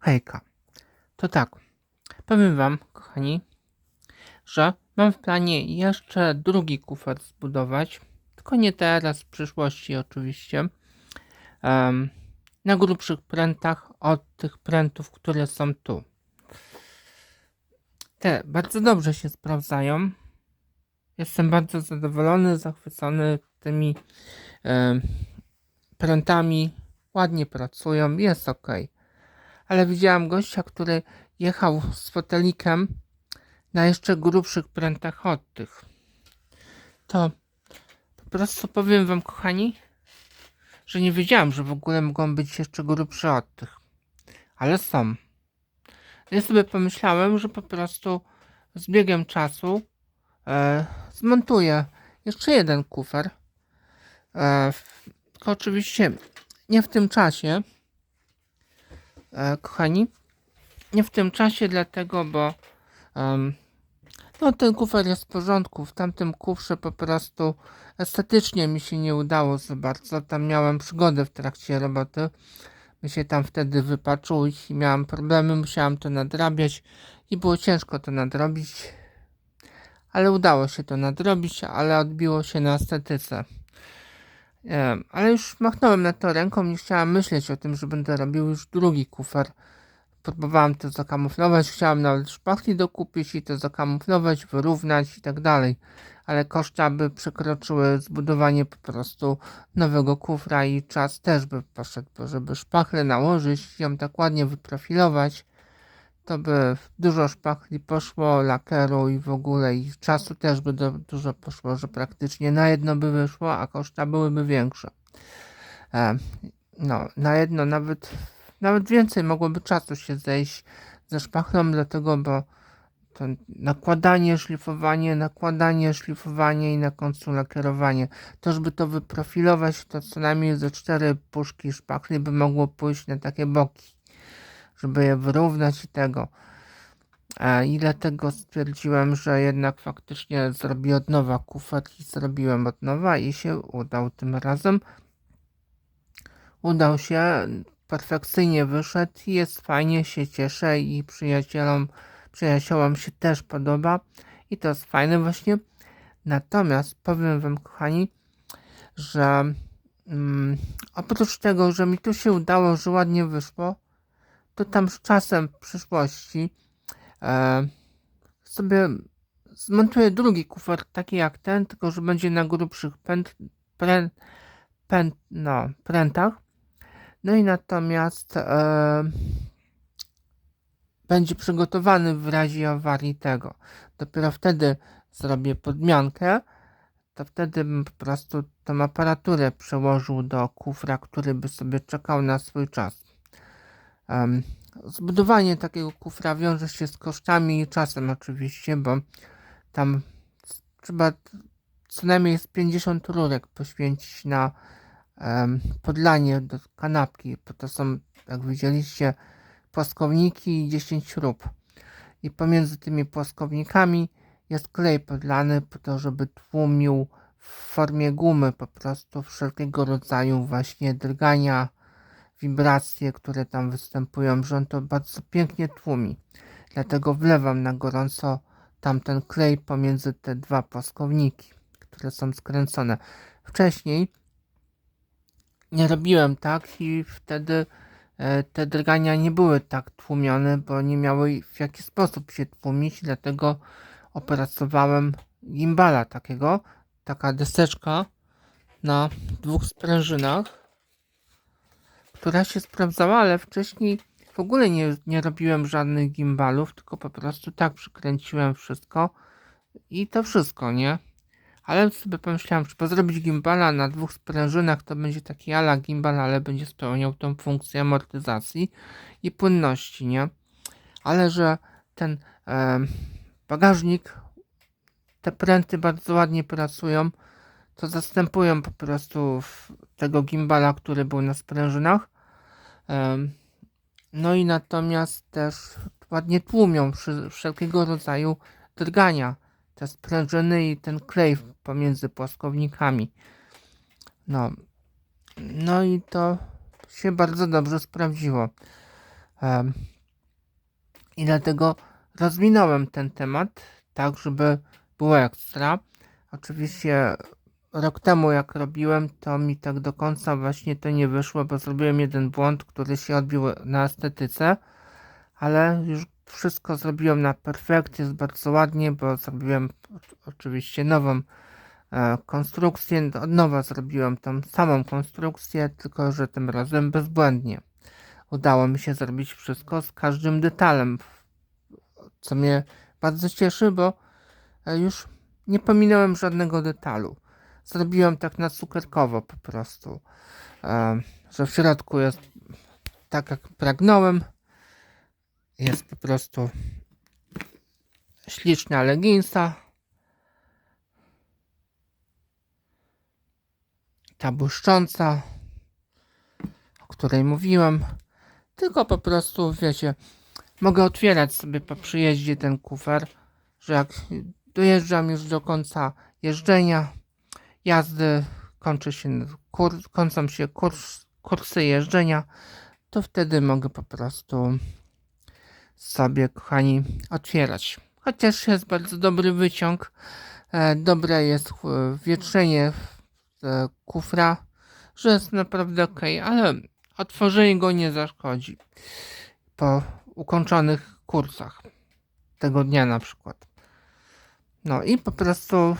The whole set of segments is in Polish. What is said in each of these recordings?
Hejka. To tak. Powiem Wam, kochani, że mam w planie jeszcze drugi kufer zbudować. Tylko nie teraz, w przyszłości oczywiście. em, na grubszych prętach od tych prętów, które są tu. Te bardzo dobrze się sprawdzają. Jestem bardzo zadowolony, zachwycony tymi em, prętami. Ładnie pracują, jest ok. Ale widziałam gościa, który jechał z fotelikiem na jeszcze grubszych prętach od tych. To po prostu powiem wam, kochani, że nie wiedziałam, że w ogóle mogą być jeszcze grubsze od tych. Ale są. Ja sobie pomyślałem, że po prostu z biegiem czasu e, zmontuję jeszcze jeden kufer. E, tylko oczywiście nie w tym czasie, kochani. Nie w tym czasie, dlatego, bo em, no, ten kufer jest w porządku. W tamtym kufrze po prostu estetycznie mi się nie udało za bardzo. Tam miałem przygodę w trakcie roboty. Mi się tam wtedy wypaczył i miałem problemy, musiałem to nadrabiać i było ciężko to nadrobić. Ale udało się to nadrobić, ale odbiło się na estetyce. Ale już machnąłem na to ręką, nie chciałem myśleć o tym, że będę robił już drugi kufer. Próbowałem to zakamuflować, chciałem nawet szpachli dokupić i to zakamuflować, wyrównać i tak dalej. Ale koszta by przekroczyły zbudowanie po prostu nowego kufra i czas też by poszedł, żeby szpachlę nałożyć, ją tak ładnie wyprofilować, to by dużo szpachli poszło, lakieru i w ogóle i czasu też by dużo poszło, że praktycznie na jedno by wyszło, a koszta byłyby większe. E, no, na jedno nawet, nawet więcej mogłoby czasu się zejść ze szpachlą, dlatego, bo to nakładanie, szlifowanie, nakładanie, szlifowanie i na końcu lakierowanie. To, żeby to wyprofilować, to co najmniej ze cztery puszki szpachli by mogło pójść na takie boki, żeby je wyrównać i tego. I dlatego stwierdziłem, że jednak faktycznie zrobię od nowa kufer i zrobiłem od nowa i się udał tym razem. Udał się, perfekcyjnie wyszedł i jest fajnie, się cieszę i przyjacielom, przyjaciołom się też podoba i to jest fajne właśnie. Natomiast powiem wam kochani, że mm, oprócz tego, że mi tu się udało, że ładnie wyszło, to tam z czasem w przyszłości e, sobie zmontuję drugi kufer, taki jak ten, tylko że będzie na grubszych pęd, prę, pęd, no, prętach. No i natomiast e, będzie przygotowany w razie awarii tego. Dopiero wtedy zrobię podmiankę, to wtedy bym po prostu tą aparaturę przełożył do kufra, który by sobie czekał na swój czas. Zbudowanie takiego kufra wiąże się z kosztami i czasem oczywiście, bo tam trzeba co najmniej z 50 rurek poświęcić na em, podlanie do kanapki, bo to są, jak widzieliście, płaskowniki i 10 śrub. I pomiędzy tymi płaskownikami jest klej podlany po to, żeby tłumił w formie gumy po prostu wszelkiego rodzaju właśnie drgania, wibracje, które tam występują, że on to bardzo pięknie tłumi. Dlatego wlewam na gorąco tamten klej pomiędzy te dwa płaskowniki, które są skręcone. Wcześniej nie robiłem tak i wtedy e, te drgania nie były tak tłumione, bo nie miały w jaki sposób się tłumić, dlatego opracowałem gimbala takiego, taka deseczka na dwóch sprężynach, która się sprawdzała, ale wcześniej w ogóle nie, nie robiłem żadnych gimbalów, tylko po prostu tak przykręciłem wszystko i to wszystko, nie? Ale sobie pomyślałem, żeby zrobić gimbala na dwóch sprężynach, to będzie taki ala gimbal, ale będzie spełniał tą funkcję amortyzacji i płynności, nie? Ale że ten em, bagażnik, te pręty bardzo ładnie pracują, to zastępują po prostu tego gimbala, który był na sprężynach. No i natomiast też ładnie tłumią wszelkiego rodzaju drgania te sprężyny i ten klej pomiędzy płaskownikami. No, no i to się bardzo dobrze sprawdziło. I dlatego rozwinąłem ten temat tak, żeby było ekstra. Oczywiście rok temu jak robiłem, to mi tak do końca właśnie to nie wyszło, bo zrobiłem jeden błąd, który się odbił na estetyce, ale już wszystko zrobiłem na perfekcie, jest bardzo ładnie, bo zrobiłem oczywiście nową e, konstrukcję, od nowa zrobiłem tą samą konstrukcję, tylko że tym razem bezbłędnie. Udało mi się zrobić wszystko z każdym detalem, co mnie bardzo cieszy, bo e, już nie pominąłem żadnego detalu. Zrobiłem tak na cukierkowo po prostu, że w środku jest tak jak pragnąłem. Jest po prostu śliczna leginsa. Ta błyszcząca, o której mówiłem. Tylko po prostu, wiecie, mogę otwierać sobie po przyjeździe ten kufer, że jak dojeżdżam już do końca jeżdżenia, jazdy, kończy się kur, kończą się kurs, kursy jeżdżenia, to wtedy mogę po prostu sobie, kochani, otwierać. Chociaż jest bardzo dobry wyciąg, e, dobre jest e, wietrzenie kufra, że jest naprawdę ok, ale otworzenie go nie zaszkodzi po ukończonych kursach tego dnia na przykład. No i po prostu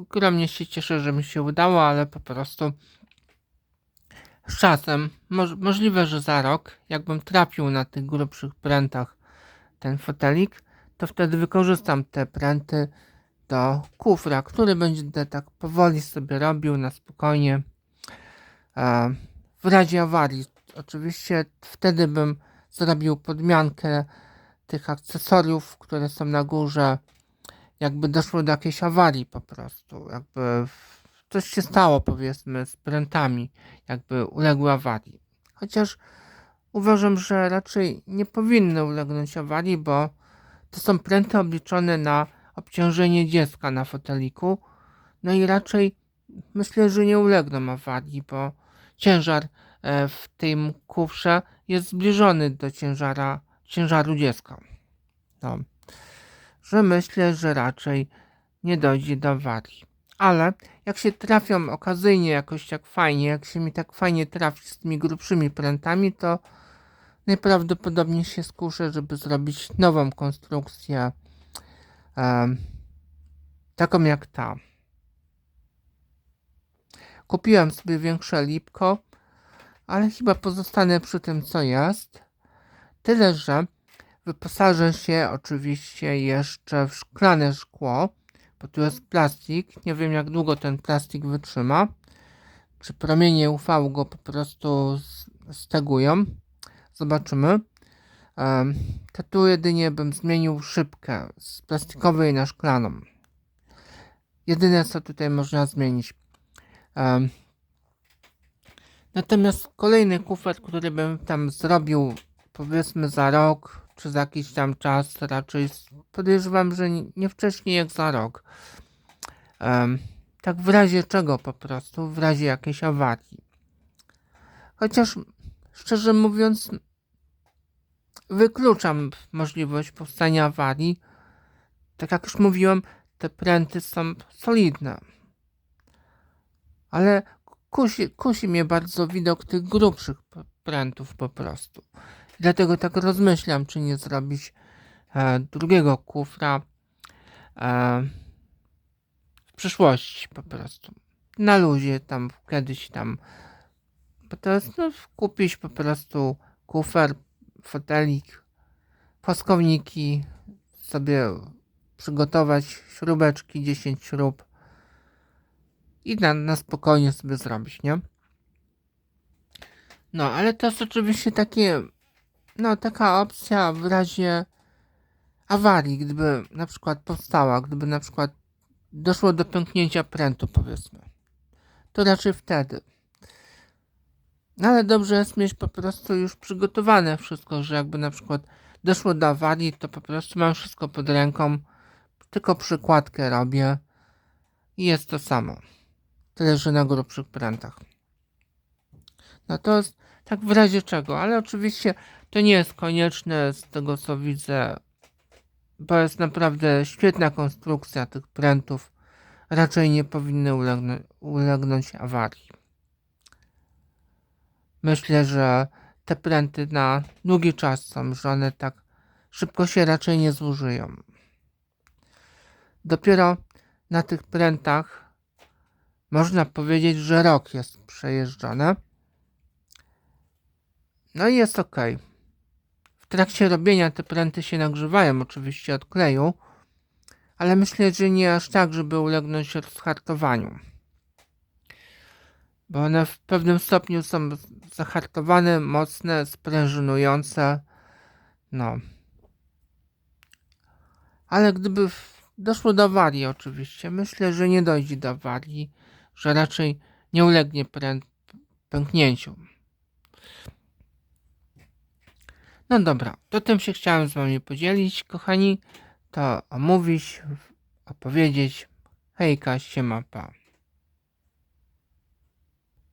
ogromnie się cieszę, że mi się udało, ale po prostu z czasem, moż, możliwe, że za rok, jakbym trafił na tych grubszych prętach ten fotelik, to wtedy wykorzystam te pręty do kufra, który będzie tak powoli sobie robił na spokojnie. E, w razie awarii, oczywiście wtedy bym zrobił podmiankę tych akcesoriów, które są na górze, jakby doszło do jakiejś awarii po prostu, jakby coś się stało powiedzmy z prętami, jakby uległy awarii. Chociaż uważam, że raczej nie powinny ulegnąć awarii, bo to są pręty obliczone na obciążenie dziecka na foteliku, no i raczej myślę, że nie ulegną awarii, bo ciężar e, w tym kufrze jest zbliżony do ciężara, ciężaru dziecka. No. Że myślę, że raczej nie dojdzie do awarii. Ale jak się trafią okazyjnie jakoś tak fajnie, jak się mi tak fajnie trafi z tymi grubszymi prętami, to najprawdopodobniej się skuszę, żeby zrobić nową konstrukcję em, taką jak ta. Kupiłem sobie większe lipko, ale chyba pozostanę przy tym, co jest. Tyle, że wyposażę się oczywiście jeszcze w szklane szkło, bo tu jest plastik. Nie wiem, jak długo ten plastik wytrzyma. Czy promienie UV go po prostu stegują. Zobaczymy. To tu jedynie bym zmienił szybkę z plastikowej na szklaną. Jedyne, co tutaj można zmienić. Natomiast kolejny kufer, który bym tam zrobił, powiedzmy za rok, za jakiś tam czas, raczej podejrzewam, że nie- nie wcześniej jak za rok. Em, tak w razie czego po prostu, w razie jakiejś awarii. Chociaż, szczerze mówiąc, wykluczam możliwość powstania awarii. Tak jak już mówiłem, te pręty są solidne. Ale kusi, kusi mnie bardzo widok tych grubszych prętów po prostu. Dlatego tak rozmyślam, czy nie zrobić e, drugiego kufra e, w przyszłości po prostu. Na luzie tam kiedyś tam. Bo jest no, kupić po prostu kufer, fotelik, płaskowniki, sobie przygotować śrubeczki, 10 śrub i na, na spokojnie sobie zrobić, nie? No, ale to jest oczywiście takie, no, taka opcja w razie awarii, gdyby na przykład powstała, gdyby na przykład doszło do pęknięcia prętu, powiedzmy. To raczej wtedy. No, ale dobrze jest mieć po prostu już przygotowane wszystko, że jakby na przykład doszło do awarii, to po prostu mam wszystko pod ręką, tylko przykładkę robię i jest to samo. Tyle, że na grubszych prętach. No to jest Tak w razie czego, ale oczywiście to nie jest konieczne z tego co widzę, bo jest naprawdę świetna konstrukcja tych prętów. Raczej nie powinny ulegnąć, ulegnąć awarii. Myślę, że te pręty na długi czas są, że one tak szybko się raczej nie zużyją. Dopiero na tych prętach można powiedzieć, że rok jest przejeżdżony. No i jest ok. W trakcie robienia te pręty się nagrzewają oczywiście od kleju, ale myślę, że nie aż tak, żeby ulegnąć rozhartowaniu. Bo one w pewnym stopniu są zahartowane, mocne, sprężynujące. No. Ale gdyby doszło do awarii oczywiście, myślę, że nie dojdzie do awarii, że raczej nie ulegnie prę- pęknięciu. No dobra, to tym się chciałem z wami podzielić, kochani. To omówić, opowiedzieć. Hejka, siema, pa.